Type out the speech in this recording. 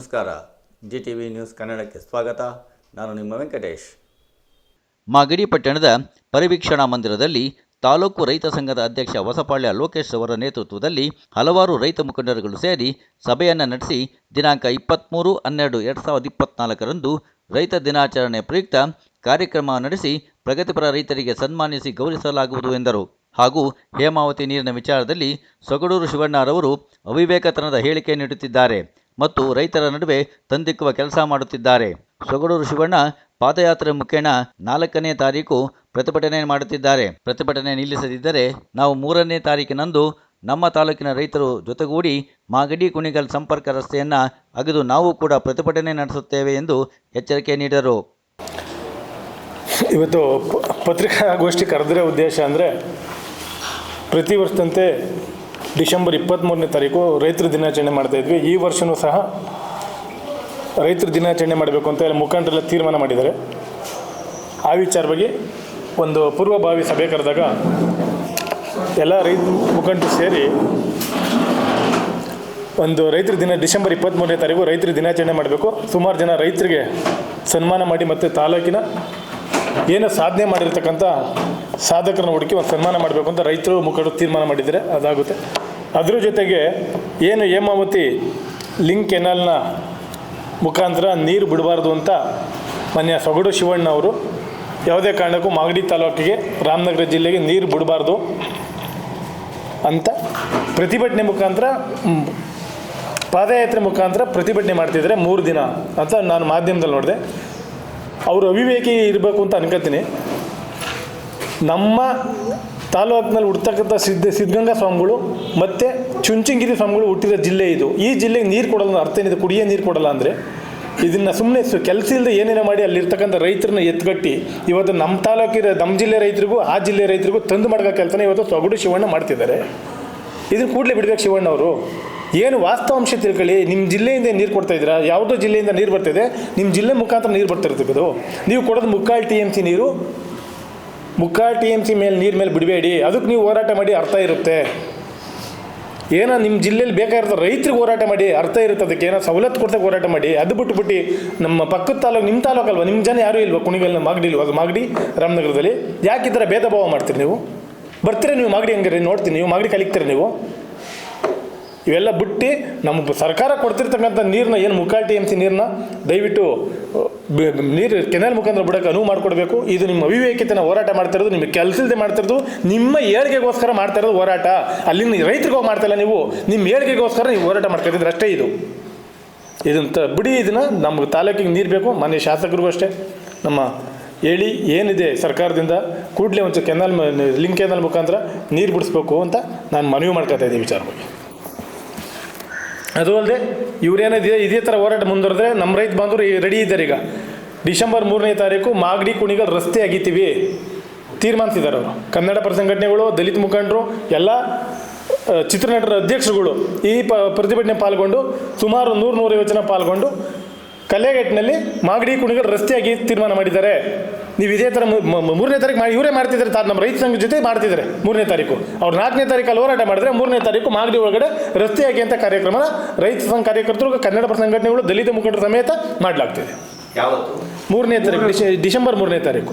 ನಮಸ್ಕಾರ. G T V news ಕನ್ನಡಕ್ಕೆ ಸ್ವಾಗತ. ನಾನು ನಿಮ್ಮ ವೆಂಕಟೇಶ್. ಮಾಗಡಿ ಪಟ್ಟಣದ ಪರಿವೀಕ್ಷಣಾ ಮಂದಿರದಲ್ಲಿ ತಾಲೂಕು ರೈತ ಸಂಘದ ಅಧ್ಯಕ್ಷ ಹೊಸಪಾಳ್ಯ ಲೋಕೇಶ್ ಅವರ ನೇತೃತ್ವದಲ್ಲಿ ಹಲವಾರು ರೈತ ಮುಖಂಡರುಗಳು ಸೇರಿ ಸಭೆಯನ್ನು ನಡೆಸಿ ದಿನಾಂಕ ಇಪ್ಪತ್ತ್ಮೂರು ಹನ್ನೆರಡು, ಎರಡು ಸಾವಿರದ ಇಪ್ಪತ್ತ್ನಾಲ್ಕರಂದು ರೈತ ದಿನಾಚರಣೆ ಪ್ರಯುಕ್ತ ಕಾರ್ಯಕ್ರಮ ನಡೆಸಿ ಪ್ರಗತಿಪರ ರೈತರಿಗೆ ಸನ್ಮಾನಿಸಿ ಗೌರವಿಸಲಾಗುವುದು ಎಂದರು. ಹಾಗೂ ಹೇಮಾವತಿ ನೀರಿನ ವಿಚಾರದಲ್ಲಿ ಸೊಗಡೂರು ಶಿವಣ್ಣರವರು ಅವಿವೇಕತನದ ಹೇಳಿಕೆ ನೀಡುತ್ತಿದ್ದಾರೆ. ಮತ್ತು ರೈತರ ನಡುವೆ ತಂದಿಕ್ಕುವ ಕೆಲಸ ಮಾಡುತ್ತಿದ್ದಾರೆ. ಸೊಗಡೂರು ಶಿವಣ್ಣ ಪಾದಯಾತ್ರೆ ಮುಖೇನ ನಾಲ್ಕನೇ ತಾರೀಕು ಪ್ರತಿಭಟನೆ ಮಾಡುತ್ತಿದ್ದಾರೆ. ಪ್ರತಿಭಟನೆ ನಿಲ್ಲಿಸದಿದ್ದರೆ ನಾವು ಮೂರನೇ ತಾರೀಕಿನಂದು ನಮ್ಮ ತಾಲೂಕಿನ ರೈತರು ಜೊತೆಗೂಡಿ ಮಾಗಡಿ ಕುಣಿಗಲ್ ಸಂಪರ್ಕ ರಸ್ತೆಯನ್ನು ಅಗೆದು ನಾವು ಕೂಡ ಪ್ರತಿಭಟನೆ ನಡೆಸುತ್ತೇವೆ ಎಂದು ಎಚ್ಚರಿಕೆ ನೀಡಿದರು. ಇವತ್ತು ಪತ್ರಿಕಾಗೋಷ್ಠಿ ಕರೆದಿರೋ ಉದ್ದೇಶ ಅಂದರೆ ಪ್ರತಿ ವರ್ಷದಂತೆ ಡಿಸೆಂಬರ್ ಇಪ್ಪತ್ತ್ಮೂರನೇ ತಾರೀಕು ರೈತರ ದಿನಾಚರಣೆ ಮಾಡ್ತಾಯಿದ್ವಿ ಈ ವರ್ಷವೂ ಸಹ ರೈತರ ದಿನಾಚರಣೆ ಮಾಡಬೇಕು ಅಂತ ಹೇಳಿ ಮುಖಂಡರೆಲ್ಲ ತೀರ್ಮಾನ ಮಾಡಿದ್ದಾರೆ. ಆ ವಿಚಾರವಾಗಿ ಒಂದು ಪೂರ್ವಭಾವಿ ಸಭೆ ಕರೆದಾಗ ಎಲ್ಲ ರೈತ ಮುಖಂಡರು ಸೇರಿ ಒಂದು ರೈತರ ದಿನ ಡಿಸೆಂಬರ್ ಇಪ್ಪತ್ತ್ಮೂರನೇ ತಾರೀಕು ರೈತರ ದಿನಾಚರಣೆ ಮಾಡಬೇಕು. ಸುಮಾರು ಜನ ರೈತರಿಗೆ ಸನ್ಮಾನ ಮಾಡಿ ಮತ್ತು ತಾಲೂಕಿನ ಏನು ಸಾಧನೆ ಮಾಡಿರ್ತಕ್ಕಂಥ ಸಾಧಕರನ್ನ ಹುಡುಕಿ ಒಂದು ಸನ್ಮಾನ ಮಾಡಬೇಕು ಅಂತ ರೈತರು ಮುಖಂಡರು ತೀರ್ಮಾನ ಮಾಡಿದರೆ ಅದಾಗುತ್ತೆ. ಅದ್ರ ಜೊತೆಗೆ ಏನು ಹೇಮಾವತಿ ಲಿಂಕ್ ಕೆನಾಲ್ನ ಮುಖಾಂತರ ನೀರು ಬಿಡಬಾರ್ದು ಅಂತ ಮನೆಯ ಸೊಗಡು ಶಿವಣ್ಣ ಅವರು ಯಾವುದೇ ಕಾರಣಕ್ಕೂ ಮಾಗಡಿ ತಾಲೂಕಿಗೆ, ರಾಮನಗರ ಜಿಲ್ಲೆಗೆ ನೀರು ಬಿಡಬಾರ್ದು ಅಂತ ಪ್ರತಿಭಟನೆ ಮುಖಾಂತರ ಪಾದಯಾತ್ರೆ ಮುಖಾಂತರ ಪ್ರತಿಭಟನೆ ಮಾಡ್ತಿದ್ದಾರೆ ಮೂರು ದಿನ ಅಂತ ನಾನು ಮಾಧ್ಯಮದಲ್ಲಿ ನೋಡಿದೆ. ಅವರು ಅವಿವೇಕಿ ಇರಬೇಕು ಅಂತ ಅನ್ಕೋತೀನಿ. ನಮ್ಮ ತಾಲೂಕಿನಲ್ಲಿ ಹುಡ್ತಕ್ಕಂಥ ಸಿದ್ಧ ಸಿದ್ಧಗಂಗಾ ಸ್ವಾಮಿಗಳು ಮತ್ತು ಚುಂಚಿಂಗಿರಿ ಸ್ವಾಮಿಗಳು ಹುಟ್ಟಿರೋ ಜಿಲ್ಲೆ ಇದು. ಈ ಜಿಲ್ಲೆಗೆ ನೀರು ಕೊಡಲ್ಲ ಅರ್ಥ ಏನಿದೆ? ಕುಡಿಯೋ ನೀರು ಕೊಡಲ್ಲ ಅಂದರೆ ಇದನ್ನು ಸುಮ್ಮನೆ ಕೆಲಸ ಇಲ್ಲದೆ ಏನೇನೋ ಮಾಡಿ ಅಲ್ಲಿರ್ತಕ್ಕಂಥ ರೈತರನ್ನ ಎತ್ಗಟ್ಟಿ ಇವತ್ತು ನಮ್ಮ ತಾಲೂಕಿನ ನಮ್ಮ ಜಿಲ್ಲೆ ರೈತರಿಗೂ ಆ ಜಿಲ್ಲೆ ರೈತರಿಗೂ ತಂದು ಮಾಡ್ಕೋ ಕೆಲಸನ ಇವತ್ತು ಸೊಗಡು ಶಿವಣ್ಣ ಮಾಡ್ತಿದ್ದಾರೆ. ಇದನ್ನು ಕೂಡಲೇ ಬಿಡಬೇಕು ಶಿವಣ್ಣ ಅವರು. ಏನು ವಾಸ್ತವಾಂಶ ತಿಳ್ಕೊಳ್ಳಿ. ನಿಮ್ಮ ಜಿಲ್ಲೆಯಿಂದ ನೀರು ಕೊಡ್ತಾ ಇದ್ದೀರಾ? ಯಾವುದೋ ಜಿಲ್ಲೆಯಿಂದ ನೀರು ಬರ್ತಿದೆ. ನಿಮ್ಮ ಜಿಲ್ಲೆ ಮುಖಾಂತರ ನೀರು ಬರ್ತಿರ್ತಕ್ಕದು ನೀವು ಕೊಡೋದು ಮುಕ್ಕಾಲು ಟಿ ಎಂ ಸಿ ನೀರು ಮುಕ್ಕಾಲು ಟಿ ಎಂ ಸಿ ಮೇಲೆ ನೀರು ಮೇಲೆ ಬಿಡಬೇಡಿ. ಅದಕ್ಕೆ ನೀವು ಹೋರಾಟ ಮಾಡಿ ಅರ್ಥ ಇರುತ್ತೆ. ಏನೋ ನಿಮ್ಮ ಜಿಲ್ಲೆಯಲ್ಲಿ ಬೇಕಾಗಿರೋ ರೈತರಿಗೆ ಹೋರಾಟ ಮಾಡಿ ಅರ್ಥ ಇರುತ್ತೆ. ಅದಕ್ಕೆ ಏನೋ ಸವಲತ್ತು ಕೊಡ್ತಕ್ಕೆ ಹೋರಾಟ ಮಾಡಿ. ಅದು ಬಿಟ್ಟುಬಿಟ್ಟು ನಮ್ಮ ಪಕ್ಕದ ತಾಲೂಕು ನಿಮ್ಮ ತಾಲೂಕು ಅಲ್ವಾ ನಿಮ್ಮ ಜನ ಯಾರೂ ಇಲ್ವಾ? ಕುಣಿಗಲ್ನ ಮಾಗಡಿ ಇಲ್ವಾ? ಅದು ಮಾಗಡಿ ರಾಮನಗರದಲ್ಲಿ. ಯಾಕೆ ಈ ಥರ ಭೇದ ಭಾವ ಮಾಡ್ತೀರಿ ನೀವು? ಬರ್ತೀರಾ ನೀವು ಮಾಗಡಿ ಹಂಗಾರೆ? ನೋಡ್ತೀನಿ. ನೀವು ಮಾಗಡಿ ಕಲಿಕ್ತೀರಿ ನೀವು? ಇವೆಲ್ಲ ಬಿಟ್ಟು ನಮ್ಮ ಸರ್ಕಾರ ಕೊಡ್ತಿರ್ತಕ್ಕಂಥ ನೀರನ್ನ ಏನು ಮುಕ್ಕಾಲ್ ಟಿ ಎಂ ಸಿ ನೀರನ್ನ ದಯವಿಟ್ಟು ನೀರು ಕೆನಲ್ ಮುಖಾಂತರ ಬಿಡೋಕೆ ಅನುವು ಮಾಡಿಕೊಡ್ಬೇಕು. ಇದು ನಿಮ್ಮ ಅವಿವೇಕಿತನ ಹೋರಾಟ ಮಾಡ್ತಿರೋದು, ನಿಮಗೆ ಕೆಲಸದೇ ಮಾಡ್ತಿರೋದು, ನಿಮ್ಮ ಏಳಿಗೆಗೋಸ್ಕರ ಮಾಡ್ತಾ ಇರೋದು ಹೋರಾಟ. ಅಲ್ಲಿನ ರೈತರಿಗೆ ಹೋಗಿ ಮಾಡ್ತಾ ಇಲ್ಲ ನೀವು, ನಿಮ್ಮ ಏಳಿಗೆಗೋಸ್ಕರ ನೀವು ಹೋರಾಟ ಮಾಡ್ತಾ ಇದ್ದೀರಿ ಅಷ್ಟೇ ಇದು. ಇದನ್ನ ಬಿಡಿ ಇದನ್ನು ನಮ್ಮ ತಾಲೂಕಿಗೆ ನೀರು ಬೇಕು ಮನೆ ಶಾಸಕರಿಗೂ ಅಷ್ಟೇ. ನಮ್ಮ ಹೇಳಿ ಏನಿದೆ ಸರ್ಕಾರದಿಂದ, ಕೂಡಲೇ ಒಂದು ಕೆನಲ್ ಲಿಂಕ್ ಕೆನಲ್ ಮುಖಾಂತರ ನೀರು ಬಿಡಿಸ್ಬೇಕು ಅಂತ ನಾನು ಮನವಿ ಮಾಡ್ಕೊತಾ ಇದ್ದೀನಿ ವಿಚಾರವಾಗಿ. ಅದು ಅಲ್ಲದೆ ಇವರೇನಿದೆ ಇದೇ ಥರ ಹೋರಾಟ ಮುಂದುವರೆದ್ರೆ ನಮ್ಮ ರೈತ ಬಾಂಧವರು ರೆಡಿ ಇದ್ದಾರೆ ಈಗ. ಡಿಸೆಂಬರ್ ಮೂರನೇ ತಾರೀಕು ಮಾಗಡಿ ಕುಣಿಗಲ್ ರಸ್ತೆ ಅಗಿತೀವಿ ತೀರ್ಮಾನಿಸಿದ್ದಾರೆ ಅವರು. ಕನ್ನಡ ಪರ ಸಂಘಟನೆಗಳು ದಲಿತ ಮುಖಂಡರು, ಎಲ್ಲ ಚಿತ್ರನಟರ ಅಧ್ಯಕ್ಷರುಗಳು ಈ ಪ, ಪ್ರತಿಭಟನೆ ಪಾಲ್ಗೊಂಡು ಸುಮಾರು ನೂರು ನೂರೈವತ್ತು ಜನ ಪಾಲ್ಗೊಂಡು ಕಲ್ಯಾಗಟ್ಟಿನಲ್ಲಿ ಮಾಗಡಿ ಕುಣಿಗಳು ರಸ್ತೆಯಾಗಿ ತೀರ್ಮಾನ ಮಾಡಿದ್ದಾರೆ. ನೀವು ಇದೇ ಥರ ಮೂರನೇ ತಾರೀಕು ಮಾಡಿ ಇವರೇ ಮಾಡ್ತಿದ್ದಾರೆ ತಾ ನಮ್ಮ ರೈತ ಸಂಘ ಜೊತೆ ಮಾಡ್ತಿದ್ದಾರೆ ಮೂರನೇ ತಾರೀಕು. ಅವ್ರು ನಾಲ್ಕನೇ ತಾರೀಕಲ್ಲಿ ಹೋರಾಟ ಮಾಡಿದ್ರೆ ಮೂರನೇ ತಾರೀಕು ಮಾಗಡಿ ಒಳಗಡೆ ರಸ್ತೆಯಾಗಿ ಅಂತ ಕಾರ್ಯಕ್ರಮನ ರೈತ ಸಂಘ ಕಾರ್ಯಕರ್ತರು ಕನ್ನಡ ಪರ ಸಂಘಟನೆಗಳು ದಲಿತ ಮುಖಂಡರ ಸಮೇತ ಮಾಡಲಾಗ್ತಿದೆ. ಯಾವತ್ತು? ಮೂರನೇ ತಾರೀಕು ಡಿಸೆಂಬರ್ ಮೂರನೇ ತಾರೀಕು.